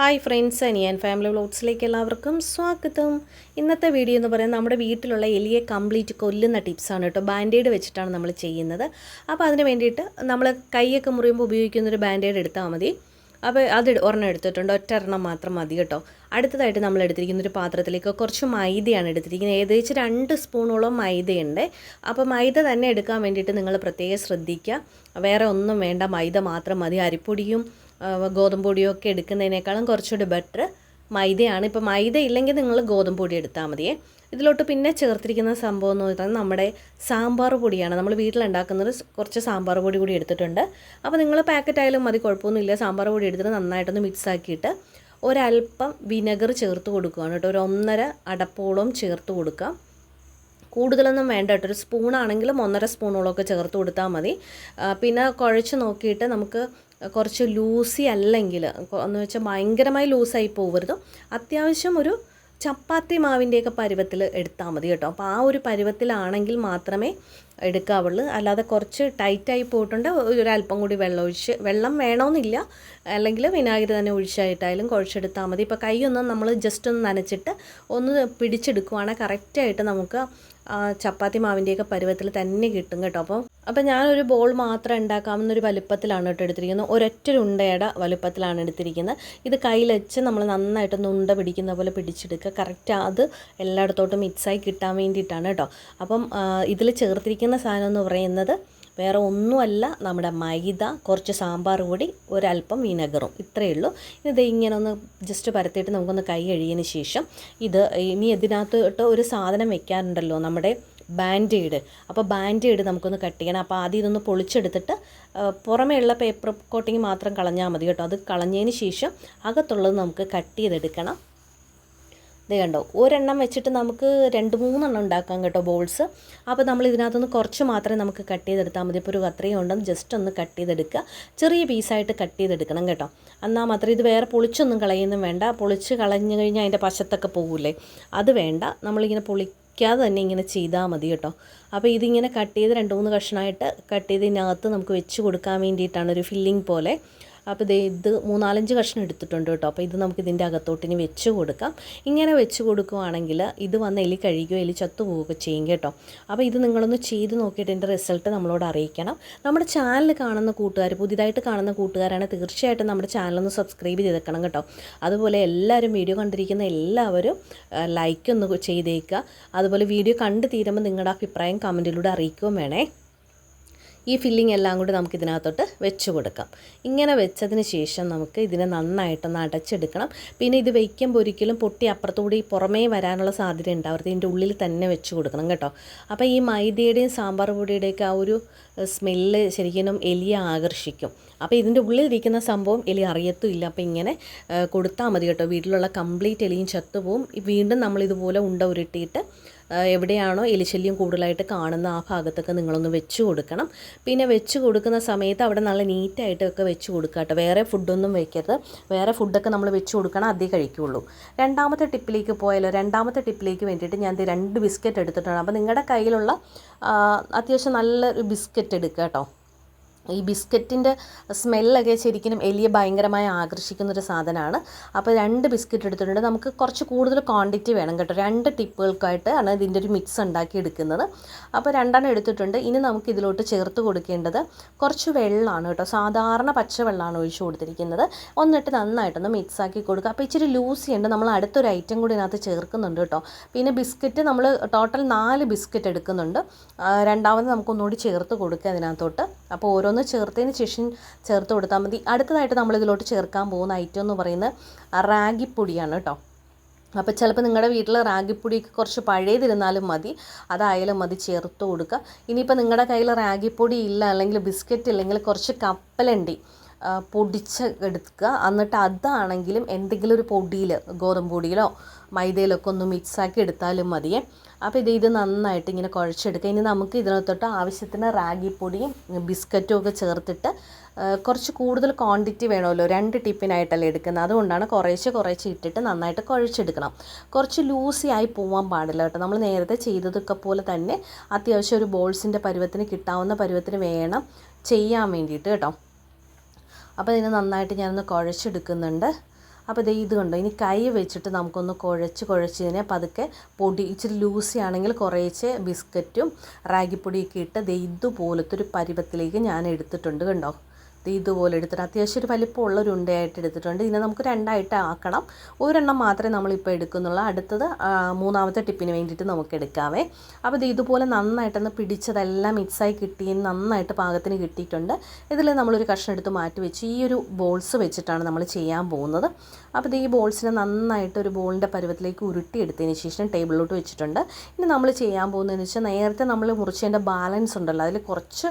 Hi friends Aniyan family വ്ലോഗ്സിലേക്ക് എല്ലാവർക്കും സ്വാഗതം. ഇന്നത്തെ വീഡിയോ എന്ന് പറയുന്നത് നമ്മുടെ വീട്ടിലുള്ള എലിയെ കംപ്ലീറ്റ് കൊല്ലുന്ന ടിപ്സാണ് കേട്ടോ. ബാൻഡേഡ് വെച്ചിട്ടാണ് നമ്മൾ ചെയ്യുന്നത്. അപ്പോൾ അതിന് വേണ്ടിയിട്ട് നമ്മൾ കൈയൊക്കെ മുറിയുമ്പോൾ ഉപയോഗിക്കുന്ന ഒരു ബാൻഡേഡ് എടുത്താൽ മതി. അപ്പോൾ അത് ഒരെണ്ണം എടുത്തിട്ടുണ്ട്. ഒറ്റ എണ്ണം മാത്രം മതി കേട്ടോ. അടുത്തതായിട്ട് നമ്മൾ എടുത്തിരിക്കുന്ന ഒരു പാത്രത്തിലേക്ക് കുറച്ച് മൈദയാണ് എടുത്തിരിക്കുന്നത്. ഏകദേശം രണ്ട് സ്പൂണോളം മൈദയുണ്ട്. അപ്പോൾ മൈദ തന്നെ എടുക്കാൻ വേണ്ടിയിട്ട് നിങ്ങൾ പ്രത്യേകം ശ്രദ്ധിക്കുക. വേറെ ഒന്നും വേണ്ട മൈദ മാത്രം മതി. അരിപ്പൊടിയും ഗോതമ്പ് പൊടിയോ ഒക്കെ എടുക്കുന്നതിനേക്കാളും കുറച്ചുകൂടി ബെറ്റർ മൈദയാണ്. ഇപ്പോൾ മൈദ ഇല്ലെങ്കിൽ നിങ്ങൾ ഗോതമ്പ് പൊടി എടുത്താൽ മതിയേ. ഇതിലോട്ട് പിന്നെ ചേർത്തിരിക്കുന്ന സംഭവം എന്ന് പറയുന്നത് നമ്മുടെ സാമ്പാർ പൊടിയാണ്. നമ്മൾ വീട്ടിലുണ്ടാക്കുന്നത് കുറച്ച് സാമ്പാർ പൊടി കൂടി എടുത്തിട്ടുണ്ട്. അപ്പോൾ നിങ്ങൾ പാക്കറ്റ് ആയാലും മതി കുഴപ്പമൊന്നുമില്ല. സാമ്പാർ പൊടി എടുത്തിട്ട് നന്നായിട്ടൊന്ന് മിക്സ് ആക്കിയിട്ട് ഒരല്പം വിനെഗർ ചേർത്ത് കൊടുക്കുകയാണ് കേട്ടോ. ഒരു ഒന്നര അടപ്പോളം ചേർത്ത് കൊടുക്കാം കൂടുതലൊന്നും വേണ്ട കേട്ടോ. ഒരു സ്പൂണാണെങ്കിലും ഒന്നര സ്പൂണോളമൊക്കെ ചേർത്ത് കൊടുത്താൽ മതി. പിന്നെ കുഴച്ച് നോക്കിയിട്ട് നമുക്ക് കുറച്ച് ലൂസി അല്ലെങ്കിൽ എന്ന് വെച്ചാൽ ഭയങ്കരമായി ലൂസായി പോകരുത് അത്യാവശ്യം ഒരു ചപ്പാത്തി മാവിന്റെയൊക്കെ പരുവത്തിൽ എടുത്താൽ മതി കേട്ടോ. അപ്പോൾ ആ ഒരു പരുവത്തിലാണെങ്കിൽ മാത്രമേ എടുക്കാവുള്ളൂ. അല്ലാതെ കുറച്ച് ടൈറ്റായി പോയിട്ടുണ്ട്. ഒരല്പം കൂടി വെള്ളം ഒഴിച്ച് വെള്ളം വേണമെന്നില്ല അല്ലെങ്കിൽ വിനാഗിരി തന്നെ ഒഴിച്ചായിട്ടായാലും കുഴച്ചെടുത്താൽ മതി. ഇപ്പോൾ കൈയൊന്നും നമ്മൾ ജസ്റ്റ് ഒന്ന് നനച്ചിട്ട് ഒന്ന് പിടിച്ചെടുക്കുവാണെങ്കിൽ കറക്റ്റായിട്ട് നമുക്ക് ചപ്പാത്തി മാവിന്റെയൊക്കെ പരുവത്തിൽ തന്നെ കിട്ടും കേട്ടോ. അപ്പോൾ അപ്പോൾ ഞാനൊരു ബോൾ മാത്രം ഉണ്ടാക്കാമെന്നൊരു വലുപ്പത്തിലാണ് കേട്ടോ എടുത്തിരിക്കുന്നത്. ഒരൊറ്റ ഉണ്ടയുടെ വലുപ്പത്തിലാണ് എടുത്തിരിക്കുന്നത്. ഇത് കയ്യിൽ വെച്ച് നമ്മൾ നന്നായിട്ടൊന്ന് ഉണ്ട പിടിക്കുന്ന പോലെ പിടിച്ചെടുക്കുക. കറക്റ്റ് അത് എല്ലായിടത്തോട്ടും മിക്സായി കിട്ടാൻ വേണ്ടിയിട്ടാണ് കേട്ടോ. അപ്പം ഇതിൽ ചേർത്തിരിക്കുന്ന സാധനം എന്ന് പറയുന്നത് വേറെ ഒന്നുമല്ല. നമ്മുടെ മൈദ കുറച്ച് സാമ്പാർ പൊടി ഒരല്പം വിനെഗറും. ഇത്രയേ ഉള്ളൂ. ഇത് ഇങ്ങനെ ഒന്ന് ജസ്റ്റ് പരത്തിയിട്ട് നമുക്കൊന്ന് കൈ കഴിയതിന് ശേഷം ഇത് ഇനി ഇതിനകത്തോട്ട് ഒരു സാധനം വെക്കാറുണ്ടല്ലോ നമ്മുടെ ബാൻഡേഡ്. അപ്പോൾ ബാൻഡേഡ് നമുക്കൊന്ന് കട്ട് ചെയ്യണം. അപ്പോൾ ആദ്യം ഇതൊന്ന് പൊളിച്ചെടുത്തിട്ട് പുറമേയുള്ള പേപ്പർ കോട്ടിങ് മാത്രം കളഞ്ഞാൽ മതി കേട്ടോ. അത് കളഞ്ഞതിന് ശേഷം അകത്തുള്ളത് നമുക്ക് കട്ട് ചെയ്തെടുക്കണം. ഇത് കണ്ടോ ഒരെണ്ണം വെച്ചിട്ട് നമുക്ക് രണ്ട് മൂന്നെണ്ണം ഉണ്ടാക്കാം കേട്ടോ ബോൾസ്. അപ്പോൾ നമ്മൾ ഇതിനകത്തുനിന്ന് കുറച്ച് മാത്രമേ നമുക്ക് കട്ട് ചെയ്തെടുത്താൽ മതി. ഇപ്പോൾ ഒരു കത്രയും ഉണ്ടെന്ന് ജസ്റ്റ് ഒന്ന് കട്ട് ചെയ്തെടുക്കുക. ചെറിയ പീസായിട്ട് കട്ട് ചെയ്തെടുക്കണം കേട്ടോ. എന്നാൽ മാത്രം ഇത് വേറെ പൊളിച്ചൊന്നും കളയുന്നും വേണ്ട. പൊളിച്ച് കളഞ്ഞു കഴിഞ്ഞാൽ അതിന്റെ പശത്തൊക്കെ പോകില്ലേ അത് വേണ്ട. നമ്മളിങ്ങനെ പൊളിക്കാതെ തന്നെ ഇങ്ങനെ ചെയ്താൽ മതി കേട്ടോ. അപ്പോൾ ഇതിങ്ങനെ കട്ട് ചെയ്ത് രണ്ട് മൂന്ന് കഷ്ണമായിട്ട് കട്ട് ചെയ്ത് ഇതിനകത്ത് നമുക്ക് വെച്ച് കൊടുക്കാൻ വേണ്ടിയിട്ടാണ് ഒരു ഫില്ലിംഗ് പോലെ. അപ്പോൾ ഇത് ഇത് മൂന്നാലഞ്ച് കഷ്ണം എടുത്തിട്ടുണ്ട് കേട്ടോ. അപ്പോൾ ഇത് നമുക്ക് ഇതിന്റെ അകത്തോട്ടിനി വെച്ച് കൊടുക്കാം. ഇങ്ങനെ വെച്ച് കൊടുക്കുവാണെങ്കിൽ ഇത് വന്ന് എലി കഴിയുകയോ എലി ചത്തു പോവുകയോ ചെയ്യും കേട്ടോ. അപ്പോൾ ഇത് നിങ്ങളൊന്ന് ചെയ്ത് നോക്കിയിട്ട് എന്റെ റിസൾട്ട് നമ്മളോട് അറിയിക്കണം. നമ്മുടെ ചാനൽ കാണുന്ന കൂട്ടുകാർ പുതിയതായിട്ട് കാണുന്ന കൂട്ടുകാരാണ് തീർച്ചയായിട്ടും നമ്മുടെ ചാനലൊന്ന് സബ്സ്ക്രൈബ് ചെയ്തേക്കണം കേട്ടോ. അതുപോലെ എല്ലാവരും വീഡിയോ കണ്ടിരിക്കുന്ന എല്ലാവരും ലൈക്ക് ഒന്ന് ചെയ്തേക്കുക. അതുപോലെ വീഡിയോ കണ്ട് തീരുമ്പോൾ നിങ്ങളുടെ അഭിപ്രായം കമന്റിലൂടെ അറിയിക്കുകയും വേണേ. ഈ ഫില്ലിംഗ് എല്ലാം കൂടി നമുക്ക് ഇതിനകത്തോട്ട് വെച്ച് കൊടുക്കാം. ഇങ്ങനെ വെച്ചതിന് ശേഷം നമുക്ക് ഇതിനെ നന്നായിട്ടൊന്ന് അടച്ചെടുക്കണം. പിന്നെ ഇത് വയ്ക്കുമ്പോൾ ഒരിക്കലും പൊട്ടി അപ്പുറത്തുകൂടി പുറമേ വരാനുള്ള സാധ്യത ഉണ്ടാവരുത്. ഇതിന്റെ ഉള്ളിൽ തന്നെ വെച്ച് കൊടുക്കണം കേട്ടോ. അപ്പോൾ ഈ മൈദയുടെയും സാമ്പാർ പൊടിയുടെയൊക്കെ ആ ഒരു സ്മെല്ല് ശരിക്കും എലിയെ ആകർഷിക്കും. അപ്പോൾ ഇതിന്റെ ഉള്ളിലിരിക്കുന്ന സംഭവം എലി അറിയത്തുമില്ല. അപ്പോൾ ഇങ്ങനെ കൊടുത്താൽ മതി കേട്ടോ. വീട്ടിലുള്ള കംപ്ലീറ്റ് എലിയും ചത്തുപോകും വീണ്ടും നമ്മളിതുപോലെ ഉണ്ട ഉരുട്ടിയിട്ട് എവിടെയാണോ എലിശല്യം കൂടുതലായിട്ട് കാണുന്ന ആ ഭാഗത്തൊക്കെ നിങ്ങളൊന്ന് വെച്ച് കൊടുക്കണം. പിന്നെ വെച്ച് കൊടുക്കുന്ന സമയത്ത് അവിടെ നല്ല നീറ്റായിട്ടൊക്കെ വെച്ച് കൊടുക്കുക കേട്ടോ. വേറെ ഫുഡൊന്നും വയ്ക്കരുത് വേറെ ഫുഡൊക്കെ നമ്മൾ വെച്ച് കൊടുക്കണം അതേ കഴിക്കുകയുള്ളൂ രണ്ടാമത്തെ ടിപ്പിലേക്ക് പോയാലോ? രണ്ടാമത്തെ ടിപ്പിലേക്ക് വേണ്ടിയിട്ട് ഞാൻ രണ്ട് ബിസ്ക്കറ്റ് എടുത്തിട്ടുണ്ട്. അപ്പോൾ നിങ്ങളുടെ കയ്യിലുള്ള അത്യാവശ്യം നല്ലൊരു ബിസ്ക്കറ്റ് എടുക്കുക കേട്ടോ. ഈ ബിസ്ക്കറ്റിന്റെ സ്മെല്ലൊക്കെ ശരിക്കും എലിയെ ഭയങ്കരമായി ആകർഷിക്കുന്ന ഒരു സാധനമാണ്. അപ്പോൾ രണ്ട് ബിസ്ക്കറ്റ് എടുത്തിട്ടുണ്ട്. നമുക്ക് കുറച്ച് കൂടുതൽ ക്വാണ്ടിറ്റി വേണം കേട്ടോ. രണ്ട് ടിപ്പുകൾക്കായിട്ട് ആണ് ഇതിന്റെ ഒരു മിക്സ് ഉണ്ടാക്കി എടുക്കുന്നത്. അപ്പോൾ രണ്ടെണ്ണം എടുത്തിട്ടുണ്ട്. ഇനി നമുക്ക് ഇതിലോട്ട് ചേർത്ത് കൊടുക്കേണ്ടത് കുറച്ച് വെള്ളമാണ് കേട്ടോ. സാധാരണ പച്ചവെള്ളമാണ് ഒഴിച്ചു കൊടുത്തിരിക്കുന്നത്. ഒന്നിട്ട് നന്നായിട്ടൊന്ന് മിക്സ് ആക്കി കൊടുക്കുക. അപ്പോൾ ഇച്ചിരി ലൂസി ഉണ്ട് നമ്മൾ അടുത്തൊരു ഐറ്റം കൂടി ഇതിനകത്ത് ചേർക്കുന്നുണ്ട് കേട്ടോ. പിന്നെ ബിസ്ക്കറ്റ് നമ്മൾ ടോട്ടൽ നാല് ബിസ്ക്കറ്റ് എടുക്കുന്നുണ്ട്. രണ്ടാമത് നമുക്കൊന്നുകൂടി ചേർത്ത് കൊടുക്കുക അതിനകത്തോട്ട്. അപ്പോൾ ഓരോന്ന് ചേർത്തതിന് ശേഷം ചേർത്ത് കൊടുത്താൽ മതി. അടുത്തതായിട്ട് നമ്മൾ ഇതിലോട്ട് ചേർക്കാൻ പോകുന്ന ഐറ്റം എന്ന് പറയുന്നത് റാഗിപ്പൊടിയാണ് കേട്ടോ. അപ്പോൾ ചിലപ്പോൾ നിങ്ങളുടെ വീട്ടിൽ റാഗിപ്പൊടിയൊക്കെ കുറച്ച് പഴയതിരുന്നാലും മതി. അതായാലും മതി ചേർത്ത് കൊടുക്കുക. ഇനിയിപ്പോൾ നിങ്ങളുടെ കയ്യിൽ റാഗിപ്പൊടി ഇല്ല അല്ലെങ്കിൽ ബിസ്ക്കറ്റ് ഇല്ലെങ്കിൽ കുറച്ച് കപ്പലണ്ടി പൊടിച്ച് എടുക്കുക. എന്നിട്ട് അതാണെങ്കിലും എന്തെങ്കിലും ഒരു പൊടിയിൽ ഗോതമ്പ് പൊടിയിലോ മൈദയിലൊക്കെ ഒന്ന് മിക്സാക്കി എടുത്താലും മതിയേ. അപ്പോൾ ഇത് ഇത് നന്നായിട്ട് ഇങ്ങനെ കുഴച്ചെടുക്കുക. ഇനി നമുക്ക് ഇതിനകത്തോട്ട് ആവശ്യത്തിന് റാഗിപ്പൊടിയും ബിസ്ക്കറ്റും ഒക്കെ ചേർത്തിട്ട് കുറച്ച് കൂടുതൽ ക്വാണ്ടിറ്റി വേണമല്ലോ. രണ്ട് ടിപ്പിനായിട്ടല്ലേ എടുക്കുന്നത്. അതുകൊണ്ടാണ് കുറേശ്ശെ കുറേശ്ശെ ഇട്ടിട്ട് നന്നായിട്ട് കുഴച്ചെടുക്കണം. കുറച്ച് ലൂസി ആയി പോകാൻ പാടില്ല കേട്ടോ. നമ്മൾ നേരത്തെ ചെയ്തതൊക്കെ പോലെ തന്നെ അത്യാവശ്യം ഒരു ബോൾസിന്റെ പരുവത്തിന് കിട്ടാവുന്ന പരുവത്തിന് വേണം ചെയ്യാൻ വേണ്ടിയിട്ട് കേട്ടോ. അപ്പോൾ ഇതിനെ നന്നായിട്ട് ഞാനൊന്ന് കുഴച്ചെടുക്കുന്നുണ്ട്. അപ്പോൾ ദേ ഇത് കണ്ടോ? ഇനി കൈ വെച്ചിട്ട് നമുക്കൊന്ന് കുഴച്ച് കുഴച്ച് ഇതിനെ പതുക്കെ പൊടി ഇച്ചിരി ലൂസി ആണെങ്കിൽ കുറേശ്ശെ ബിസ്ക്കറ്റും റാഗിപ്പൊടിയൊക്കെ ഇട്ട് ദേ ഇതുപോലത്തെ ഒരു പരുവത്തിലേക്ക് ഞാൻ എടുത്തിട്ടുണ്ട് കണ്ടോ? ഇതുപോലെ എടുത്തിട്ട് അത്യാവശ്യം ഒരു വലിപ്പമുള്ള ഒരു ഉണ്ടയായിട്ട് എടുത്തിട്ടുണ്ട്. ഇതിനെ നമുക്ക് രണ്ടായിട്ട് ആക്കണം. ഒരെണ്ണം മാത്രമേ നമ്മളിപ്പോൾ എടുക്കുന്നുള്ളൂ. അടുത്തത് മൂന്നാമത്തെ ടിപ്പിന് വേണ്ടിയിട്ട് നമുക്ക് എടുക്കാവേ. അപ്പോൾ ഇത് ഇതുപോലെ നന്നായിട്ടൊന്ന് പിടിച്ചതെല്ലാം മിക്സായി കിട്ടി നന്നായിട്ട് പാകത്തിന് കിട്ടിയിട്ടുണ്ട്. ഇതിൽ നമ്മളൊരു കഷ്ണം എടുത്ത് മാറ്റി വെച്ച് ഈ ഒരു ബോൾസ് വെച്ചിട്ടാണ് നമ്മൾ ചെയ്യാൻ പോകുന്നത്. അപ്പോൾ ഈ ബോൾസിനെ നന്നായിട്ട് ഒരു ബോളിന്റെ പരുവത്തിലേക്ക് ഉരുട്ടിയെടുത്തതിന് ശേഷം ടേബിളിലോട്ട് വെച്ചിട്ടുണ്ട്. ഇനി നമ്മൾ ചെയ്യാൻ പോകുന്നതെന്ന് വെച്ചാൽ നേരത്തെ നമ്മൾ മുറിച്ചതിന്റെ ബാലൻസ് ഉണ്ടല്ലോ അതിൽ കുറച്ച്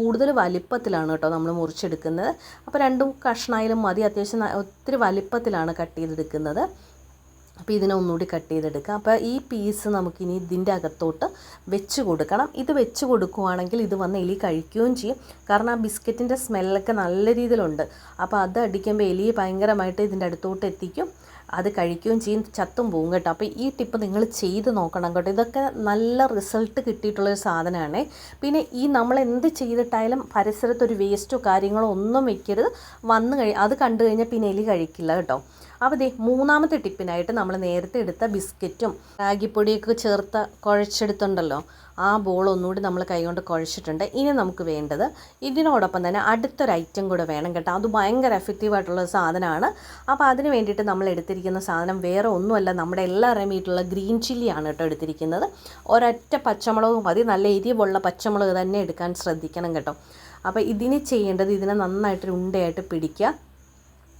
കൂടുതൽ വലിപ്പത്തിലാണ് കേട്ടോ നമ്മൾ മുറിച്ചെടുക്കുന്നത്. അപ്പോൾ രണ്ടും കഷ്ണായാലും മതി. അത്യാവശ്യം ഒത്തിരി വലിപ്പത്തിലാണ് കട്ട് ചെയ്തെടുക്കുന്നത്. അപ്പോൾ ഇതിനെ ഒന്നുകൂടി കട്ട് ചെയ്തെടുക്കുക അപ്പോൾ ഈ പീസ് നമുക്കിനി ഇതിന്റെ അകത്തോട്ട് വെച്ച് കൊടുക്കണം. ഇത് വെച്ച് കൊടുക്കുവാണെങ്കിൽ ഇത് വന്ന് എലി കഴിക്കുകയും ചെയ്യും. കാരണം ആ ബിസ്ക്കറ്റിന്റെ സ്മെല്ലൊക്കെ നല്ല രീതിയിലുണ്ട്. അപ്പോൾ അത് അടിക്കുമ്പോൾ എലി ഭയങ്കരമായിട്ട് ഇതിന്റെ അടുത്തോട്ട് എത്തിക്കും. അത് കഴിക്കുകയും ചെയ്യും ചത്തും പോവും കേട്ടോ. അപ്പോൾ ഈ ടിപ്പ് നിങ്ങൾ ചെയ്ത് നോക്കണം കേട്ടോ. ഇതൊക്കെ നല്ല റിസൾട്ട് കിട്ടിയിട്ടുള്ളൊരു സാധനമാണ്. പിന്നെ ഈ നമ്മൾ എന്ത് ചെയ്തിട്ടായാലും പരിസരത്തൊരു വേസ്റ്റോ കാര്യങ്ങളോ ഒന്നും വയ്ക്കരുത് വന്നു കഴി അത് കണ്ടു കഴിഞ്ഞാൽ പിന്നെ എലി കഴിക്കില്ല കേട്ടോ. അപ്പോൾ ദേ മൂന്നാമത്തെ ടിപ്പിനായിട്ട് നമ്മൾ നേരത്തെ എടുത്ത ബിസ്ക്കറ്റും റാഗിപ്പൊടിയൊക്കെ ചേർത്ത് കുഴച്ചെടുത്തുണ്ടല്ലോ ആ ബോൾ ഒന്നുകൂടി നമ്മൾ കൈകൊണ്ട് കുഴച്ചിട്ടുണ്ട്. ഇനി നമുക്ക് വേണ്ടത് ഇതിനോടൊപ്പം തന്നെ അടുത്തൊരു ഐറ്റം കൂടെ വേണം കേട്ടോ. അത് ഭയങ്കര എഫക്റ്റീവായിട്ടുള്ള സാധനമാണ്. അപ്പോൾ അതിന് വേണ്ടിയിട്ട് നമ്മൾ എടുത്തിരിക്കുന്ന സാധനം വേറെ ഒന്നുമല്ല നമ്മുടെ എല്ലാവരുടെയും വീട്ടിലുള്ള ഗ്രീൻ ചില്ലിയാണ് കേട്ടോ എടുത്തിരിക്കുന്നത്. ഒരൊറ്റ പച്ചമുളക് മതി. നല്ല എരിവുള്ള പച്ചമുളക് തന്നെ എടുക്കാൻ ശ്രദ്ധിക്കണം കേട്ടോ. അപ്പോൾ ഇതിന് ചെയ്യേണ്ടത് ഇതിനെ നന്നായിട്ട് ഉണ്ടയായിട്ട് പിടിക്കുക.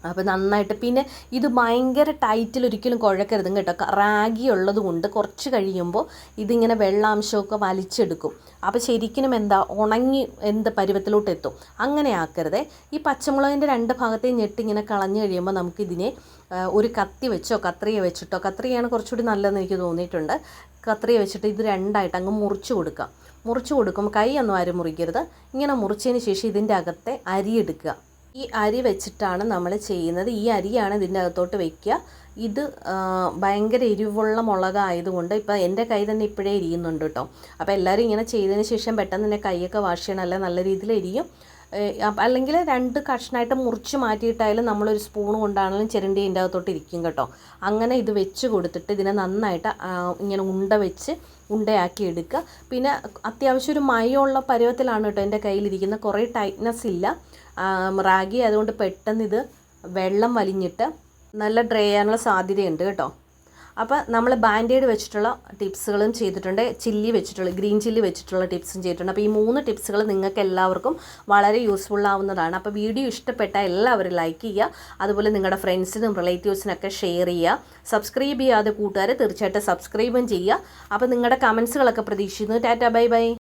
അപ്പോൾ നന്നായിട്ട്. പിന്നെ ഇത് ഭയങ്കര ടൈറ്റിൽ ഒരിക്കലും കുഴക്കരുതും കേട്ടോ. റാഗി ഉള്ളത് കൊണ്ട് കുറച്ച് കഴിയുമ്പോൾ ഇതിങ്ങനെ വെള്ളാംശമൊക്കെ വലിച്ചെടുക്കും. അപ്പോൾ ശരിക്കും എന്താ ഉണങ്ങി എന്ത് പരുവത്തിലോട്ട് എത്തും. അങ്ങനെ ആക്കരുതേ. ഈ പച്ചമുളകിന്റെ രണ്ട് ഭാഗത്തെയും ഞെട്ടിങ്ങനെ കളഞ്ഞു കഴിയുമ്പോൾ നമുക്കിതിനെ ഒരു കത്തി വെച്ചോ കത്രിയ വെച്ചിട്ടോ കത്രികയാണ് കുറച്ചുകൂടി നല്ലതെന്ന് എനിക്ക് തോന്നിയിട്ടുണ്ട്. കത്രിയ വെച്ചിട്ട് ഇത് രണ്ടായിട്ട് അങ്ങ് മുറിച്ച് കൊടുക്കാം മുറിച്ച് കൊടുക്കുമ്പോൾ കൈ ഒന്നും ആരും മുറിക്കരുത്. ഇങ്ങനെ മുറിച്ചതിന് ശേഷം ഇതിന്റെ അകത്തെ അരി എടുക്കുക. ഈ അരി വെച്ചിട്ടാണ് നമ്മൾ ചെയ്യുന്നത്. ഈ അരിയാണ് ഇതിന്റെ അകത്തോട്ട് വയ്ക്കുക ഇത് ഭയങ്കര എരിവുള്ള മുളകായതുകൊണ്ട് ഇപ്പോൾ എന്റെ കൈ തന്നെ ഇപ്പോഴേ എരിയുന്നുണ്ട് കേട്ടോ അപ്പോൾ എല്ലാവരും ഇങ്ങനെ ചെയ്തതിന് ശേഷം പെട്ടെന്ന് തന്നെ കൈയൊക്കെ വാഷ് ചെയ്യണം. അല്ല നല്ല രീതിയിൽ എരിയും. അല്ലെങ്കിൽ രണ്ട് കഷ്ണമായിട്ട് മുറിച്ച് മാറ്റിയിട്ടായാലും നമ്മളൊരു സ്പൂൺ കൊണ്ടാണെങ്കിലും ചിരണ്ടി ഇതിന്റെ അകത്തോട്ട് ഇരിക്കും കേട്ടോ. അങ്ങനെ ഇത് വെച്ച് കൊടുത്തിട്ട് ഇതിനെ നന്നായിട്ട് ഇങ്ങനെ ഉണ്ട വെച്ച് ഉണ്ടയാക്കി എടുക്കുക. പിന്നെ അത്യാവശ്യം ഒരു മയമുള്ള പരുവത്തിലാണ് കേട്ടോ എന്റെ കയ്യിലിരിക്കുന്നത്. കുറേ ടൈറ്റ്നസ് ഇല്ല. റാഗി അതുകൊണ്ട് പെട്ടെന്ന് ഇത് വെള്ളം വലിഞ്ഞിട്ട് നല്ല ഡ്രൈ ചെയ്യാനുള്ള സാധ്യതയുണ്ട് കേട്ടോ. അപ്പോൾ നമ്മൾ ബാൻഡേഡ് വെച്ചിട്ടുള്ള ടിപ്സുകളും ചെയ്തിട്ടുണ്ട് ചില്ലി വെച്ചിട്ടുള്ള ഗ്രീൻ ചില്ലി വെച്ചിട്ടുള്ള ടിപ്സും ചെയ്തിട്ടുണ്ട്. അപ്പോൾ ഈ മൂന്ന് ടിപ്സുകൾ നിങ്ങൾക്ക് എല്ലാവർക്കും വളരെ യൂസ്ഫുൾ ആവുന്നതാണ്. അപ്പോൾ വീഡിയോ ഇഷ്ടപ്പെട്ട എല്ലാവരും ലൈക്ക് ചെയ്യുക. അതുപോലെ നിങ്ങളുടെ ഫ്രണ്ട്സിനും റിലേറ്റീവ്സിനൊക്കെ ഷെയർ ചെയ്യുക. സബ്സ്ക്രൈബ് ചെയ്യാതെ കൂട്ടുകാരെ തീർച്ചയായിട്ടും സബ്സ്ക്രൈബും ചെയ്യുക. അപ്പോൾ നിങ്ങളുടെ കമൻസുകളൊക്കെ പ്രതീക്ഷിക്കുന്നു. Tata bye bye